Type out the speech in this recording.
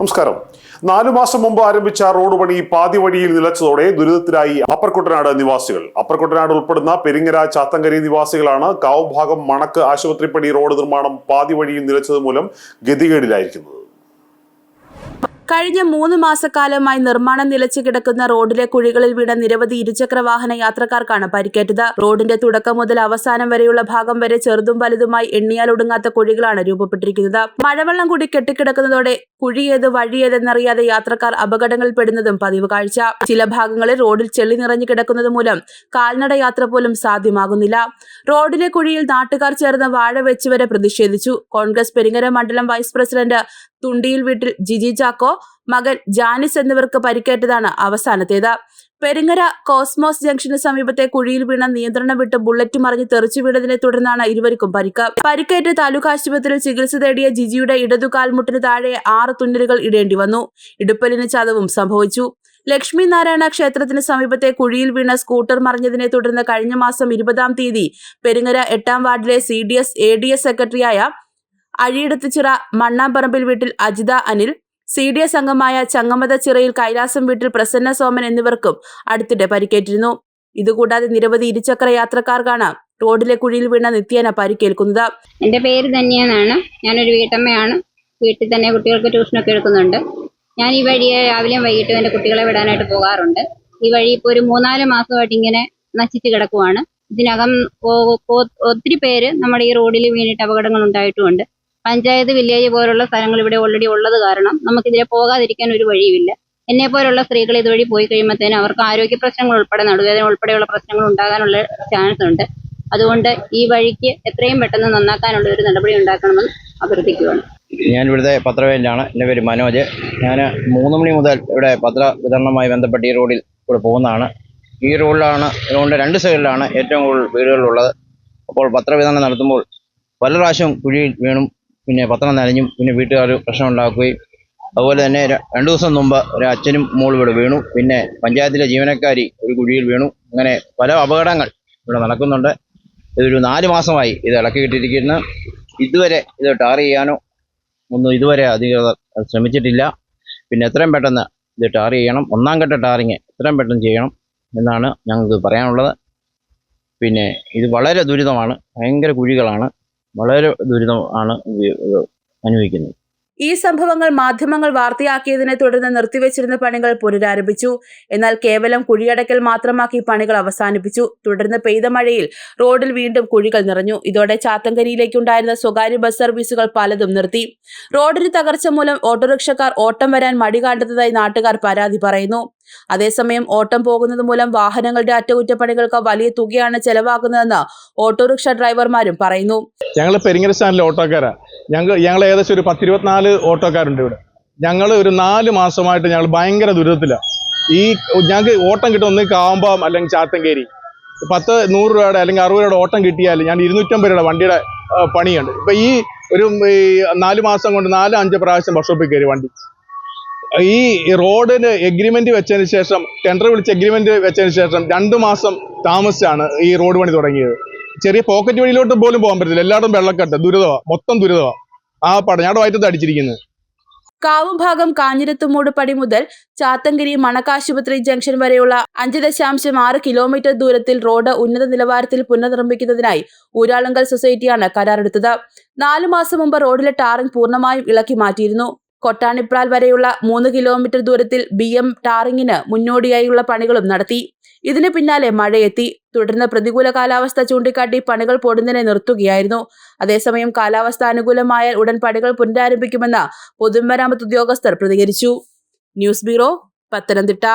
നമസ്കാരം. നാലു മാസം മുമ്പ് ആരംഭിച്ച റോഡ് പണി പാതി വഴിയിൽ നിലച്ചതോടെ ദുരിതത്തിലായി അപ്പർ കുട്ടനാട് നിവാസികൾ. അപ്പർ കുട്ടനാട് ഉൾപ്പെടുന്ന പെരിങ്ങര ചാത്തങ്കരി നിവാസികളാണ് കാവ് ഭാഗം മണക്ക് ആശുപത്രിപ്പടി റോഡ് നിർമ്മാണം പാതി വഴിയിൽ നിലച്ചത് മൂലം ഗതികേടിലായിരിക്കുന്നത്. കഴിഞ്ഞ മൂന്ന് മാസക്കാലമായി നിർമ്മാണം നിലച്ചു കിടക്കുന്ന റോഡിലെ കുഴികളിൽ വീണ നിരവധി ഇരുചക്ര വാഹന യാത്രക്കാർക്കാണ് പരിക്കേറ്റത്. റോഡിന്റെ തുടക്കം മുതൽ അവസാനം വരെയുള്ള ഭാഗം വരെ ചെറുതും വലുതുമായി എണ്ണിയാൽ ഒടുങ്ങാത്ത കുഴികളാണ് രൂപപ്പെട്ടിരിക്കുന്നത്. മഴവെള്ളം കൂടി കെട്ടിക്കിടക്കുന്നതോടെ കുഴിയേത് വഴിയേതെന്നറിയാതെ യാത്രക്കാർ അപകടങ്ങളിൽപ്പെടുന്നതും പതിവ് കാഴ്ച. ചില ഭാഗങ്ങളിൽ റോഡിൽ ചെളി നിറഞ്ഞു കിടക്കുന്നത് മൂലം കാൽനട യാത്ര പോലും സാധ്യമാകുന്നില്ല. റോഡിലെ കുഴിയിൽ നാട്ടുകാർ ചേർന്ന് വാഴ വെച്ച് വരെ പ്രതിഷേധിച്ചു. കോൺഗ്രസ് പെരിങ്ങര മണ്ഡലം വൈസ് പ്രസിഡന്റ് തുണ്ടിയിൽ വീട്ടിൽ ജിജി ചാക്കോ മകൻ ജാനിസ് എന്നിവർക്ക് പരിക്കേറ്റതാണ് അവസാനത്തേത്. പെരിങ്ങര കോസ്മോസ് ജംഗ്ഷന് സമീപത്തെ കുഴിയിൽ വീണ നിയന്ത്രണം വിട്ട് ബുള്ളറ്റ് മറിഞ്ഞ് തെറിച്ചു വീണതിനെ തുടർന്നാണ് ഇരുവർക്കും പരിക്ക്. പരിക്കേറ്റ് താലൂക്ക് ആശുപത്രിയിൽ ചികിത്സ തേടിയ ജിജിയുടെ ഇടതു കാൽമുട്ടിന് താഴെ ആറ് തുന്നലുകൾ ഇടേണ്ടി വന്നു. ഇടുപ്പലിന് ചതവും സംഭവിച്ചു. ലക്ഷ്മി നാരായണ ക്ഷേത്രത്തിന് സമീപത്തെ കുഴിയിൽ വീണ സ്കൂട്ടർ മറിഞ്ഞതിനെ തുടർന്ന് കഴിഞ്ഞ മാസം ഇരുപതാം തീയതി പെരിങ്ങര എട്ടാം വാർഡിലെ C D S A D S സെക്രട്ടറിയായ അഴിയിടത്തുചിറ മണ്ണാമ്പറമ്പിൽ വീട്ടിൽ Ajitha Anil C D S അംഗമായ ചങ്ങമത ചിറയിൽ കൈലാസം വീട്ടിൽ പ്രസന്ന സോമൻ എന്നിവർക്കും അടുത്തിടെ പരിക്കേറ്റിരുന്നു. ഇതുകൂടാതെ നിരവധി ഇരുചക്ര യാത്രക്കാർക്കാണ് റോഡിലെ കുഴിയിൽ വീണ നിത്യേന പരിക്കേൽക്കുന്നത്. എന്റെ പേര് തന്നെയാണ് ഞാനൊരു വീട്ടമ്മയാണ്. വീട്ടിൽ തന്നെ കുട്ടികൾക്ക് ട്യൂഷനൊക്കെ എടുക്കുന്നുണ്ട്. ഞാൻ ഈ വഴിയെ രാവിലെയും വൈകിട്ടും എന്റെ കുട്ടികളെ വിടാനായിട്ട് പോകാറുണ്ട്. ഈ വഴി ഇപ്പോൾ ഒരു മൂന്നാൽ മാസമായിട്ട് ഇങ്ങനെ നശിച്ച് കിടക്കുവാണ്. ഇതിനകം ഒത്തിരി പേര് നമ്മുടെ ഈ റോഡിൽ വീണിട്ട് അപകടങ്ങൾ ഉണ്ടായിട്ടുമുണ്ട്. പഞ്ചായത്ത് വില്ലേജ് പോലുള്ള സ്ഥലങ്ങൾ ഇവിടെ ഓൾറെഡി ഉള്ളത് കാരണം നമുക്കിതിലെ പോകാതിരിക്കാൻ ഒരു വഴിയുമില്ല. എന്നെ പോലുള്ള സ്ത്രീകൾ ഇതുവഴി പോയി കഴിയുമ്പോഴത്തേനും അവർക്ക് ആരോഗ്യ പ്രശ്നങ്ങൾ ഉൾപ്പെടെ നടുവേദന ഉൾപ്പെടെയുള്ള പ്രശ്നങ്ങൾ ഉണ്ടാകാനുള്ള ചാൻസ് ഉണ്ട്. അതുകൊണ്ട് ഈ വഴിക്ക് എത്രയും പെട്ടെന്ന് നന്നാക്കാനുള്ള ഒരു നടപടി ഉണ്ടാക്കണമെന്ന് അഭ്യർത്ഥിക്കുകയാണ്. ഞാൻ ഇവിടുത്തെ പത്രവേലാണ് എന്റെ പേര് മനോജ്. ഞാൻ മൂന്ന് മണി മുതൽ ഇവിടെ പത്ര വിതരണവുമായി ബന്ധപ്പെട്ട് ഈ റോഡിൽ കൂടെ പോകുന്നതാണ്. ഈ റോഡിലാണ് റോഡിന്റെ രണ്ട് സൈഡിലാണ് ഏറ്റവും കൂടുതൽ വീടുകളുള്ളത്. അപ്പോൾ പത്രവിതരണം നടത്തുമ്പോൾ പല പ്രാവശ്യം കുഴിയിൽ വീണും പിന്നെ പത്രം നനഞ്ഞും പിന്നെ വീട്ടുകാർ പ്രശ്നം ഉണ്ടാക്കുകയും അതുപോലെ തന്നെ രണ്ടു ദിവസം മുമ്പ് ഒരു അച്ഛനും മോൾ ഇവിടെ വീണു. പിന്നെ പഞ്ചായത്തിലെ ജീവനക്കാരി ഒരു കുഴിയിൽ വീണു. അങ്ങനെ പല അപകടങ്ങൾ ഇവിടെ നടക്കുന്നുണ്ട്. ഇതൊരു നാല് മാസമായി ഇത് ഇളക്കി കിട്ടിയിരിക്കുന്നു ഇതുവരെ ഇത് ടാർ ചെയ്യാനോ ഒന്നും ഇതുവരെ അധികൃതർ ശ്രമിച്ചിട്ടില്ല. പിന്നെ എത്രയും പെട്ടെന്ന് ഇത് ടാർ ചെയ്യണം. ഒന്നാം ഘട്ട ടാറിങ് എത്രയും പെട്ടെന്ന് ചെയ്യണം എന്നാണ് ഞങ്ങൾക്ക് പറയാനുള്ളത്. പിന്നെ ഇത് വളരെ ദുരിതമാണ്. ഭയങ്കര കുഴികളാണ്. വളരെ ദുരിതമാണ് അനുഭവിക്കുന്നത്. ഈ സംഭവങ്ങൾ മാധ്യമങ്ങൾ വാർത്തയാക്കിയതിനെ തുടർന്ന് നിർത്തിവെച്ചിരുന്ന പണികൾ പുനരാരംഭിച്ചു. എന്നാൽ കേവലം കുഴിയടക്കൽ മാത്രമാക്കി പണികൾ അവസാനിപ്പിച്ചു. തുടർന്ന് പെയ്ത മഴയിൽ റോഡിൽ വീണ്ടും കുഴികൾ നിറഞ്ഞു. ഇതോടെ ചാത്തങ്കരിയിലേക്കുണ്ടായിരുന്ന സ്വകാര്യ ബസ് സർവീസുകൾ പലതും നിർത്തി. റോഡിന് തകർച്ച മൂലം ഓട്ടോറിക്ഷക്കാർ ഓട്ടം വരാൻ മടി കാട്ടുന്നതായി നാട്ടുകാർ പരാതി പറയുന്നു. അതേസമയം ഓട്ടം പോകുന്നത് മൂലം വാഹനങ്ങളുടെ അറ്റകുറ്റപ്പണികൾക്ക് വലിയ തുകയാണ് ചെലവാക്കുന്നതെന്ന് ഓട്ടോറിക്ഷ ഡ്രൈവർമാരും പറയുന്നു. ഞങ്ങൾ പെരിങ്ങര സ്റ്റാൻഡിലെ ഓട്ടോക്കാരാ. ഞങ്ങൾ ഞങ്ങൾ ഏകദേശം ഒരു പത്തിരുപത്തിനാല് ഓട്ടോക്കാരുണ്ട് ഇവിടെ. ഞങ്ങൾ ഒരു നാല് മാസമായിട്ട് ഞങ്ങൾ ഭയങ്കര ദുരിതത്തിലാണ് ഈ ഞങ്ങൾക്ക് ഓട്ടം കിട്ടും ഒന്ന് കാമ്പം അല്ലെങ്കിൽ ചാത്തങ്കേരി പത്ത് നൂറ് രൂപയുടെ അല്ലെങ്കിൽ അറുപത് രൂപയുടെ ഓട്ടം കിട്ടിയാൽ ഞാൻ ഇരുന്നൂറ്റമ്പത് രൂപയുടെ വണ്ടിയുടെ പണിയുണ്ട്. ഇപ്പം ഈ ഒരു നാല് മാസം കൊണ്ട് നാല് അഞ്ച് പ്രാവശ്യം വർക്ക്ഷോപ്പിൽ കയറി വണ്ടി. ഈ റോഡിന് എഗ്രിമെന്റ് വെച്ചതിന് ശേഷം ടെൻഡർ വിളിച്ച് എഗ്രിമെന്റ് വെച്ചതിന് ശേഷം രണ്ട് മാസം താമസിച്ചാണ് ഈ റോഡ് പണി തുടങ്ങിയത്. ചെറിയ പോക്കറ്റ് വഴിയിലോട്ട് പോലും പോകാൻ പറ്റില്ല എല്ലായിടും വെള്ളക്കെട്ട് ദുരിതമാ മൊത്തം ദുരിതമാ ആ പടം ഞാൻ വയറ്റത്ത് അടിച്ചിരിക്കുന്നത് കാവും ഭാഗം കാഞ്ഞിരത്തുമൂട് പടി മുതൽ ചാത്തങ്കരി മണക്കാശുപത്രി ജംഗ്ഷൻ വരെയുള്ള അഞ്ച് ദശാംശം ആറ് കിലോമീറ്റർ ദൂരത്തിൽ റോഡ് ഉന്നത നിലവാരത്തിൽ പുനർനിർമ്മിക്കുന്നതിനായി ഊരാളുങ്കൽ സൊസൈറ്റിയാണ് കരാറെടുത്തത്. നാലു മാസം മുമ്പ് റോഡിലെ ടാറിംഗ് പൂർണമായും ഇളക്കി മാറ്റിയിരുന്നു. കൊട്ടാണിപ്രാൽ വരെയുള്ള മൂന്ന് കിലോമീറ്റർ ദൂരത്തിൽ ബി എം ടാറിങ്ങിന് മുന്നോടിയായുള്ള പണികളും നടത്തി. ഇതിന് പിന്നാലെ മഴയെത്തി. തുടർന്ന് പ്രതികൂല കാലാവസ്ഥ ചൂണ്ടിക്കാട്ടി പണികൾ പൊടുന്നതിനെ നിർത്തുകയായിരുന്നു. അതേസമയം കാലാവസ്ഥ അനുകൂലമായാൽ ഉടൻ പണികൾ പുനരാരംഭിക്കുമെന്ന് പൊതുമരാമത്ത് ഉദ്യോഗസ്ഥർ പ്രതികരിച്ചു. News bureau Pathanamthitta.